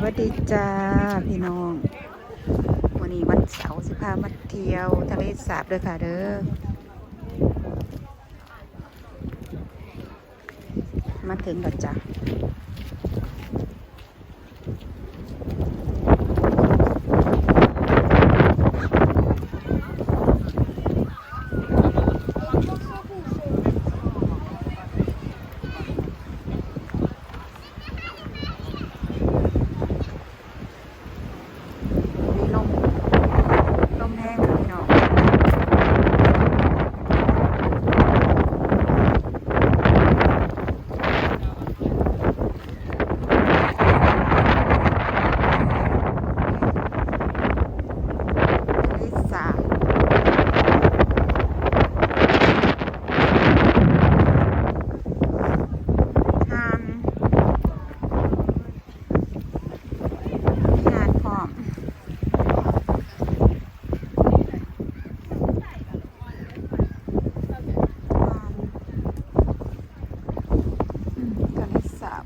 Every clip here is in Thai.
วัสดีจ้าพี่น้อง วันนี้วันเสาร์สิพามาเที่ยวทะเลสาบด้วยค่ะเด้อ มาถึงแล้วจ้ามีลมลมแห้งค่ะพี่น้อง ทะเลสาบทานมีงานพร้อมอืมทะเลสาบ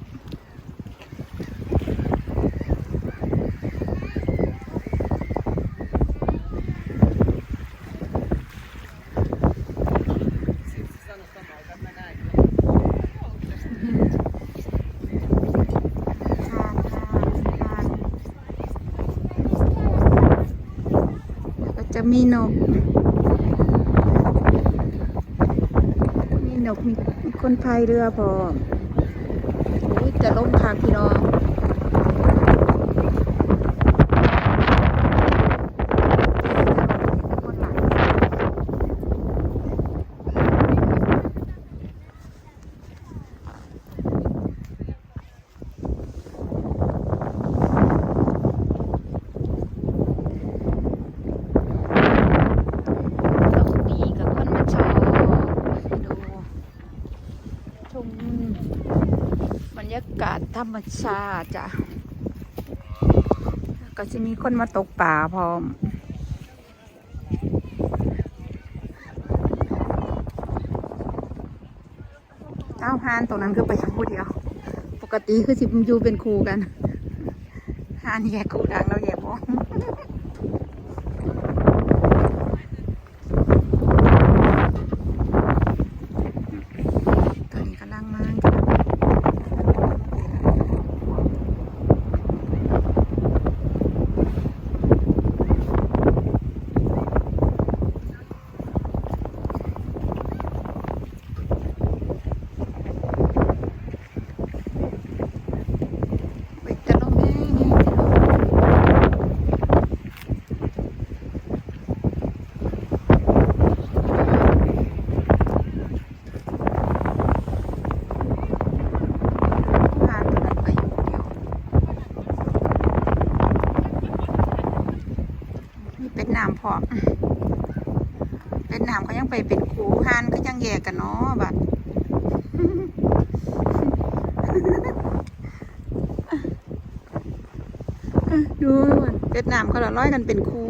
ทานทานทานแล้วก็จะ มีนก มีนกมีคนพายเรือพร้อมจะล้มค่ะพี่น้อง คนหลายเราดีกับคนมาชมดูชมบรรยากาศ ธรรมชาติจ้ะก็จะมีคนมาตกป่าพร้อมเจ้าหานตรงนั้นคือไปคู่เดียว ปกติคือสิบอยู่เป็นครูกันหานแยกครูดังเราแยกวงตอนนี้กำลังมาจ้ะไปตะลงแม่ฮานตรงนั้นไปอยู่เดียวนี่เป็นน้ำพร้อมเป็นน้ำเขายังไปเป็นครูฮานก็ยั งแยกกันเนาะบัดดูเวียดนามเขาละร้อยกันเป็นครู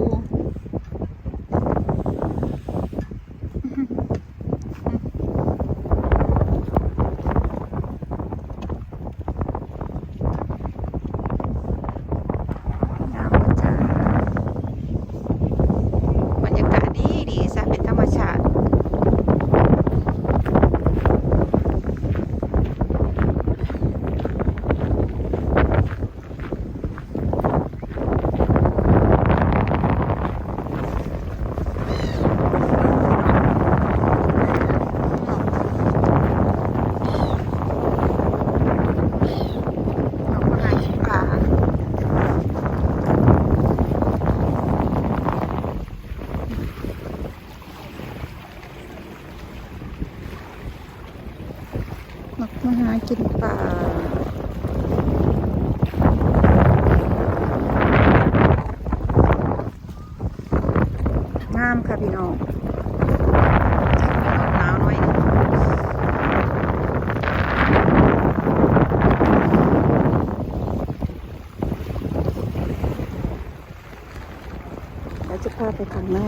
งามจ้าบรรยากาศดีดีซะเป็นธรรมชาติ เราก็หาที่ป่า มักมาหากินป่างามค่ะพี่น้องหนาวน่อยหนึ่งเดี๋ยวจะพาไปข้างใน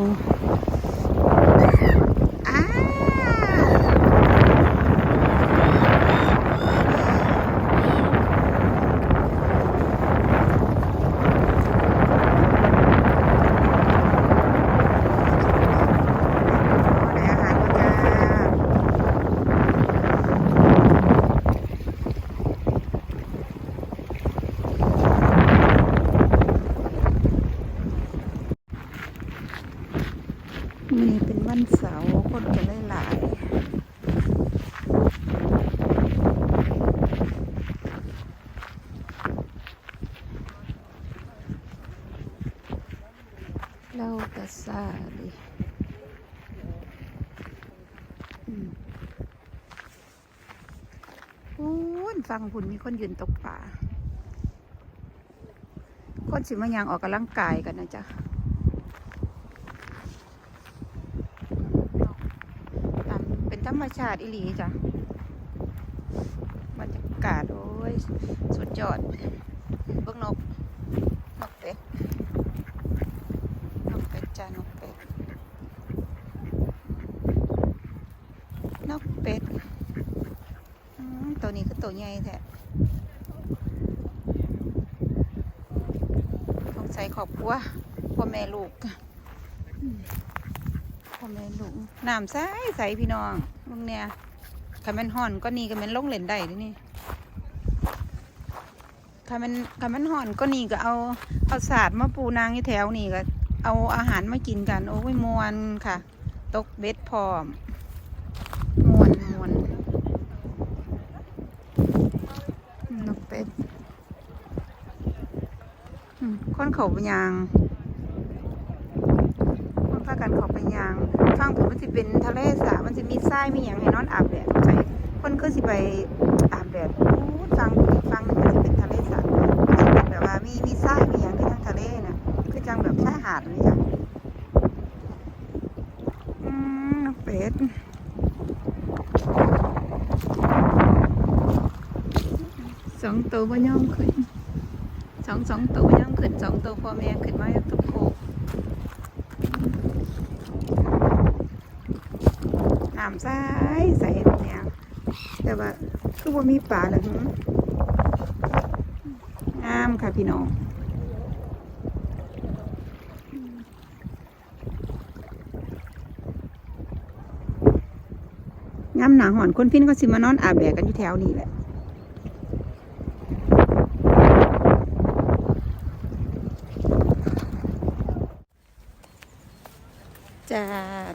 มือเป็นวันเสาร์คนจะได้หลายเล่ากระซาดิอู้ฟังหุ่นมีคนยืนตกป่า คนสิมายังออกกำลังกายกันนะจ๊ะ ธรรมชาติอิหลีจ้ะบรรยากาศโอ้ย สุดยอดเบิ่งนกนกเป็ดนกเป็ดจ้านกเป็ดนกเป็ดตัวนี้คือตัวใหญ่แท้ต้องใส่ขอบครัวพ่อแม่ลูก อืมพ่อแม่ลูกน้ำใสใสพี่น้องมึงเนี่ยคันแมันห่อนก็นี่ก็มันลงเหล่นได้ดินี่คันแมันคันแมันห่อนก็นี่ก็เอาเอาศาสาดมาปูนางอยู่แถวนี่ก็เอาอาหารมากินกัน โอ้ยมวนค่ะ ตกเบ็ดพร้อมมวนมวนนกเป็ดอืมคนเขาไปยาง คนพากันเขา ไปยางฟังผมมันจะเป็นทะเลสาบมันจะมีทรายมีอย่างให้นอนอาบแดดใช่คนก็สิไปอาบแดดฟังอีกฟังหนึงมันจะเป็นทะเลสาบมันจะเป็นแบบว่ามีมีทรายมีอย่างที่ทางทะเลน่ะคือจังแบบชายหาดนี่จ้ะอืมนกเป็ดสองตัวบ่ย่อมขึ้นสองสองตัวบ่ย่อมขึ้นสองตัวพ่อแม่ขึ้นมาตุกโคกำใสใสเนี่ยแต่ว่าคือว่ามีป่าเลยงามค่ะพี่น้องงามหนาหอนคนฟินก็สิมานอนอาบแดดกันอยู่แถวนี้แหละ จ้า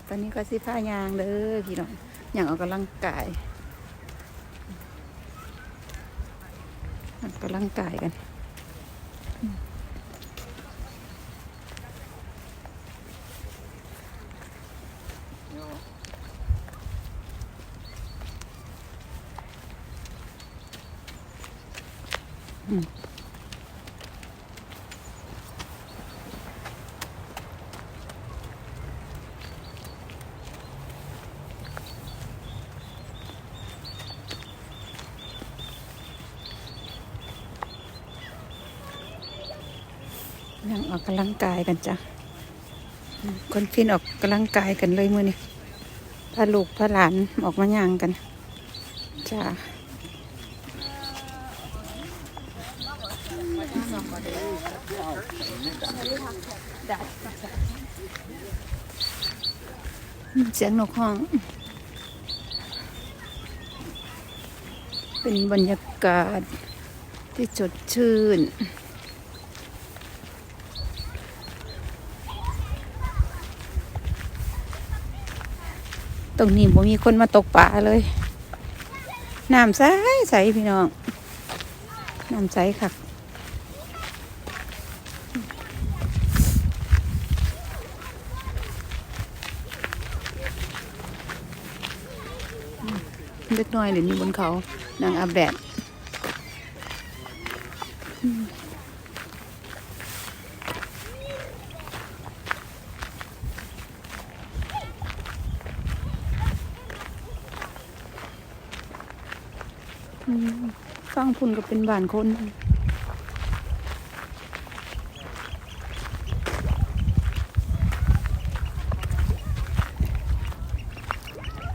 ตอนนี้ก็สิผ้ายางเลยพี่น้องอย่างออกกำลังกายออกกำลังกายกัน ยังออกกำลังกายกันจ้ะคนฟินออกกำลังกายกันเลยมือนี่พาลูกพาหลานออกมาย่างกันจ้าเสียงนกห้อง เป็นบรรยากาศที่สดชื่น ตรงนี้บ่มีคนมาตกปลาเลย น้ำใสใสพี่น้อง น้ำใสค่ะเล็กน้อยเดี๋ยวนี้บนเขานางอาบแดดอืมอืมฟัง พุ่นก็เป็นบ้านคน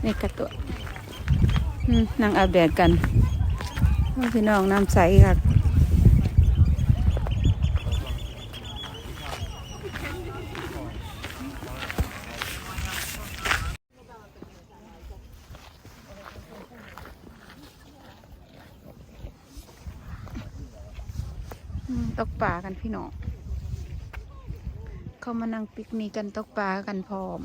นี่กระตัวนั่งอาบแดดกันพี่น้องน้ำใสค่ะ ตกปลากันพี่น้องเขามานั่งปิกนิกกันตกปลากันพร้อม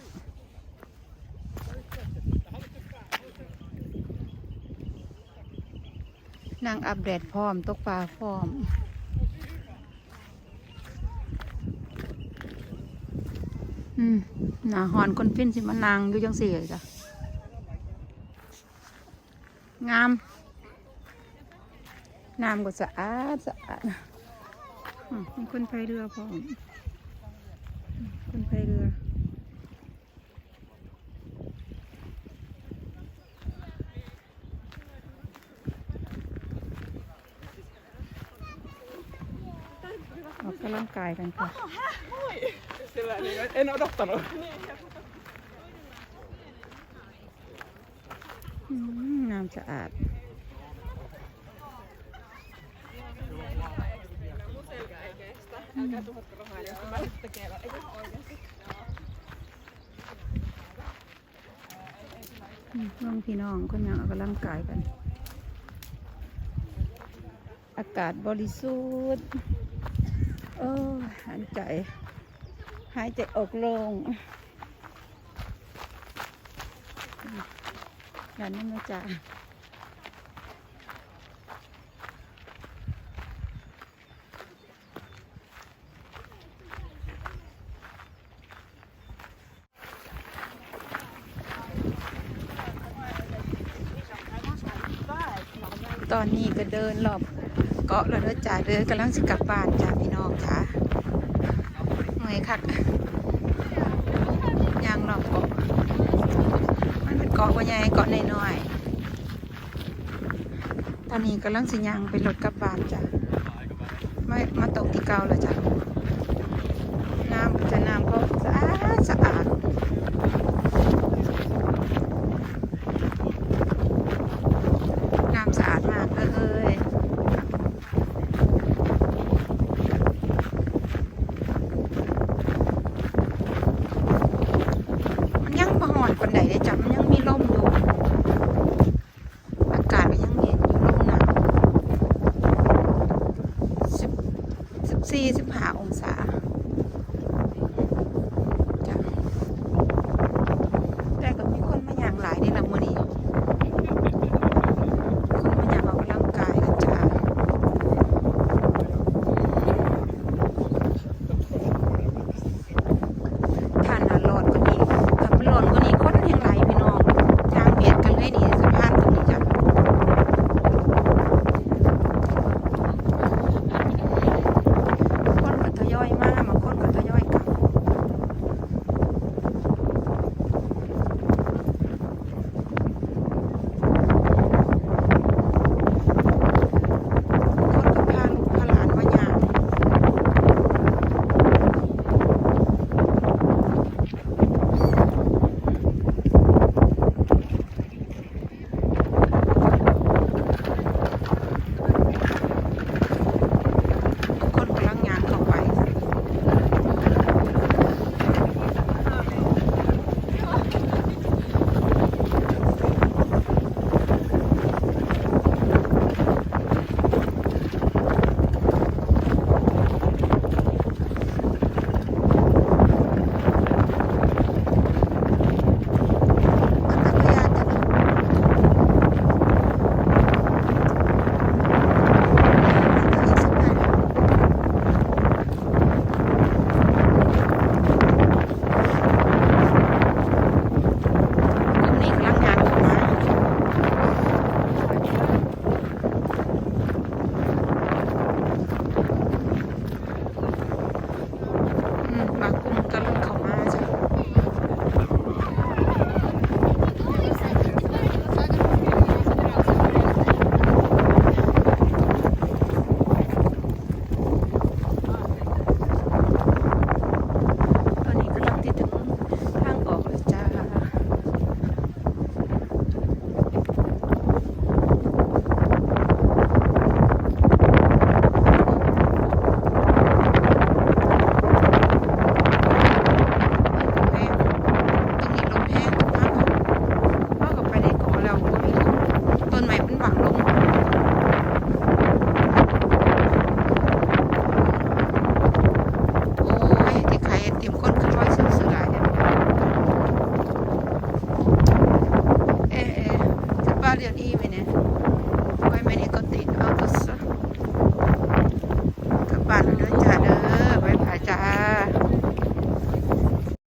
นางอัปเดตพร้อมตกปลาพร้อมอืมหนาหอนคนฟินสิมานั่งอยู่จังสี่เลยจ้ะงาม น้ำก็สะอาดสะอาด มีคนพายเรือพร้อมคนพายเรือออกกำลังกายกันค่ะ Sillä niin, en odottanut. อืมน้ำสะอาด น้องพี่น้องคนยังออกกำลังกายกัน อากาศบริสุทธิ์โอ้หายใจ หายใจออกโลงอย่านั่นนะจ๊ะ ตอนนี้ก็เดินรอบเกาะแล้วเด้อจ่าเด้อกำลังสิกลับบ้านจ้าพี่น้องค่ะเมื่อยคักยางรอบเกาะมันเป็นเกาะว่าใหญ่เกาะน้อยๆตอนนี้กำลังสิยางไปรถกลับบ้านจ้ะไม่มาตกที่เก่าแล้วจ้ะ